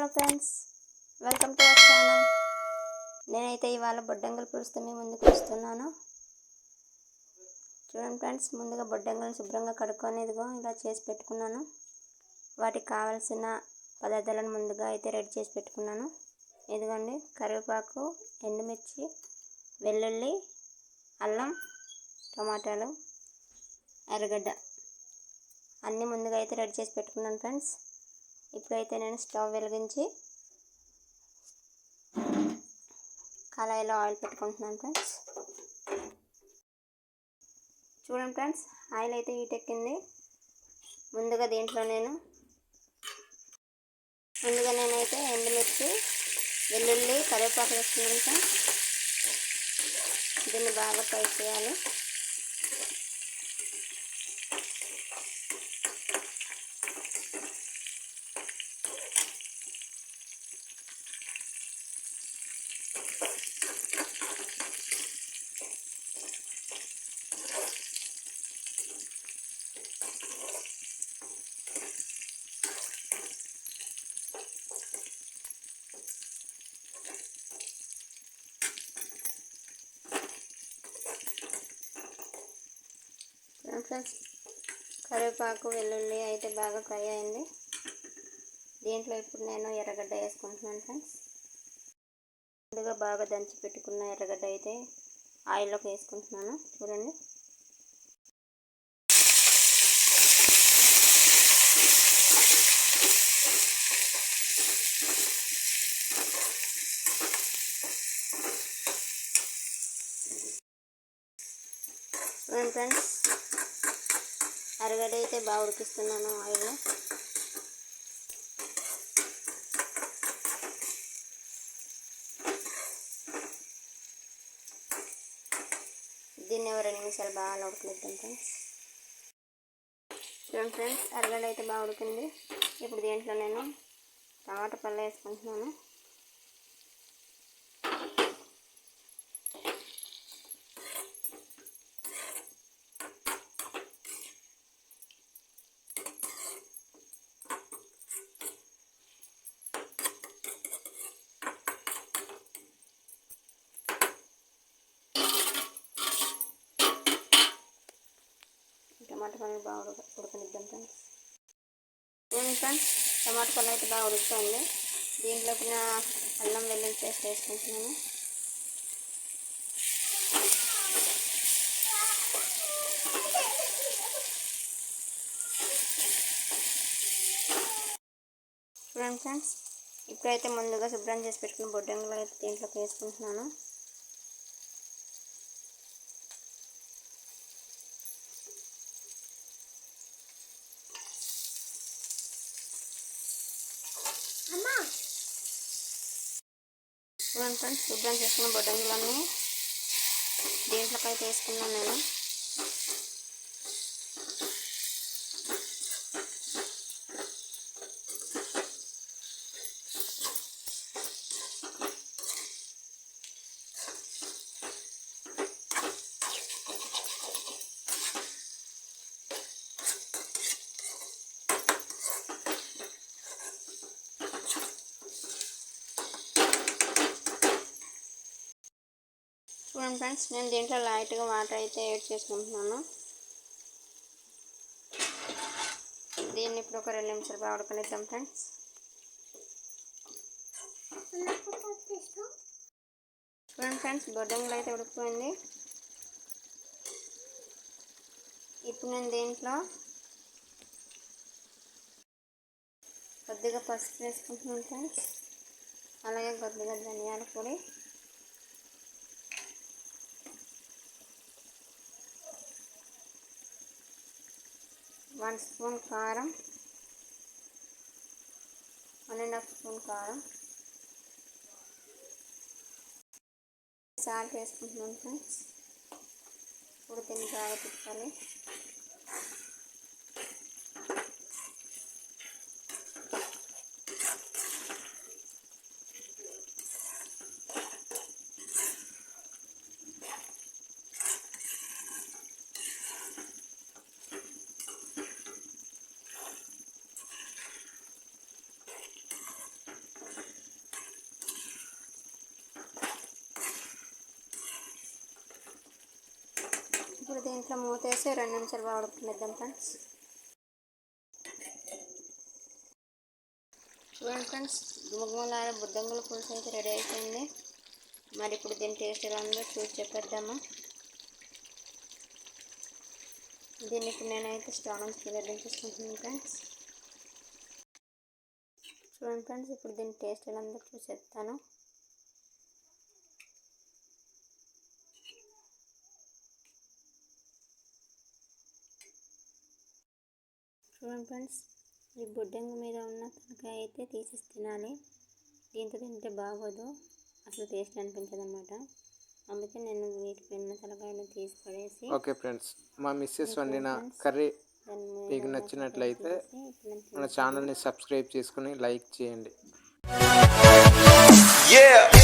Hello friends welcome to our channel. నేనైతే ఇవాళ బొడ్డంగల్ పులుస్తూ మీ ముందుకు వస్తున్నాను. చూడండి ఫ్రెండ్స్ ముందుగా బొడ్డంగల్ని శుభ్రంగా కడుక్కొని ఇదిగో ఇలా చేసి పెట్టుకున్నాను. వాటికి కావలసిన పదార్థాలను ముందుగా అయితే రెడీ చేసి పెట్టుకున్నాను. ఇదిగోండి కరివేపాకు ఎండుమిర్చి వెల్లుల్లి అల్లం టమాటాలు ఎర్రగడ్డ అన్నీ ముందుగా అయితే రెడీ చేసి పెట్టుకున్నాను ఫ్రెండ్స్. ఇప్పుడైతే నేను స్టవ్ వెలిగించి కళాయిలో ఆయిల్ పెట్టుకుంటున్నాను ఫ్రెండ్స్. చూడండి ఫ్రెండ్స్ ఆయిల్ అయితే హీట్ ఎక్కింది. ముందుగా దీంట్లో నేను ముందుగా నేనైతే ఎండుమిర్చి వెల్లుల్లి కరివేపాకు వేస్తున్నాను దీన్ని బాగా ఫ్రై చేయాలి. ఫ్రెండ్స్ కరివేపాకు వెల్లుల్లి అయితే బాగా ఫ్రై అయింది. దీంట్లో ఇప్పుడు నేను ఎర్రగడ్డ వేసుకుంటున్నాను ఫ్రెండ్స్. ముందుగా బాగా దంచి పెట్టుకున్న ఎర్రగడ్డ అయితే ఆయిల్లోకి వేసుకుంటున్నాను. చూడండి. చూడండి ఫ్రెండ్స్. అరగడ్డ అయితే బాగా ఉడికిస్తున్నాను ఆయిల్లో. దీన్ని రెండు నిమిషాలు బాగా ఉడకనిద్దాం ఫ్రెండ్స్ చూడండి ఫ్రెండ్స్ అరగడ్డ అయితే బాగా ఉడికింది. ఇప్పుడు దీంట్లో నేను టమాటా పళ్ళు వేసుకుంటున్నాను. టమాటా పళ్ళు బాగా ఉడక ఉడకనిద్దాం ఫ్రెండ్స్. చూడండి ఫ్రెండ్స్? టమాటా పళ్ళు అయితే బాగా ఉడుకుతుంది. దీంట్లోకి నా అల్లం వెల్లుల్లి పేస్ట్ వేసుకుంటున్నాను. చూడండి ఫ్రెండ్స్ ఇప్పుడైతే ముందుగా శుభ్రం చేసి పెట్టుకున్న బొడ్డంగులు అయితే దీంట్లోకి వేసుకుంటున్నాను. చూడండి ఫ్రెండ్స్ శుభ్రం చేసుకున్న బొడ్డంగులన్నీ దీంట్లోకి అయితే వేసుకున్నాను నేను. చూడండి ఫ్రెండ్స్ నేను దీంట్లో లైట్గా వాటర్ అయితే యాడ్ చేసుకుంటున్నాను. దీన్ని ఇప్పుడు ఒక రెండు నిమిషాలు బాగా ఉడకనిద్దాం ఫ్రెండ్స్. చూడండి ఫ్రెండ్స్ బొడ్డంగులు అయితే ఉడికిపోయింది. ఇప్పుడు నేను దీంట్లో కొద్దిగా పసుపు వేసుకుంటున్నాను ఫ్రెండ్స్. అలాగే కొద్దిగా ధనియాల పొడి. వన్ స్పూన్ కారం వన్ అండ్ హాఫ్ స్పూన్ కారం. సాల్ట్ వేసుకుంటున్నాం ఫ్రెండ్స్. ఇప్పుడు దీన్ని బాగా తిప్పాలి. ఇప్పుడు దీంట్లో మూత వేసి రెండు నిమిషాలు బాగా ఫ్రెండ్స్. చూడండి ఫ్రెండ్స్ గుమగుమలార బుద్దంగుల పులుసు అయితే రెడీ అయిపోయింది. మరి ఇప్పుడు దీని టేస్ట్ ఎలా ఉందో చూసి చెప్పేద్దాము. దీన్ని ఇప్పుడు నేనైతే స్టవ్ నుంచి కింద దించేసుకుంటున్నాను ఫ్రెండ్స్. చూడండి ఫ్రెండ్స్ ఇప్పుడు దీని టేస్ట్ ఎలా ఉందో చూసేస్తాను చూడండి ఫ్రెండ్స్ ఈ బొడ్డంగి మీద ఉన్న తలకాయ అయితే తీసేసి తినాలి. దీంతో తింటే బాగోదు. అసలు టేస్ట్ అనిపించదు అనమాట అందుకే నేను వీటికి ఉన్న తలకాయలు తీసి పడేసి ఓకే ఫ్రెండ్స్ మా మిస్సెస్ వండిన కర్రీ మీకు నచ్చినట్లయితే మన ఛానల్ని సబ్స్క్రైబ్ చేసుకుని లైక్ చేయండి. Yeah.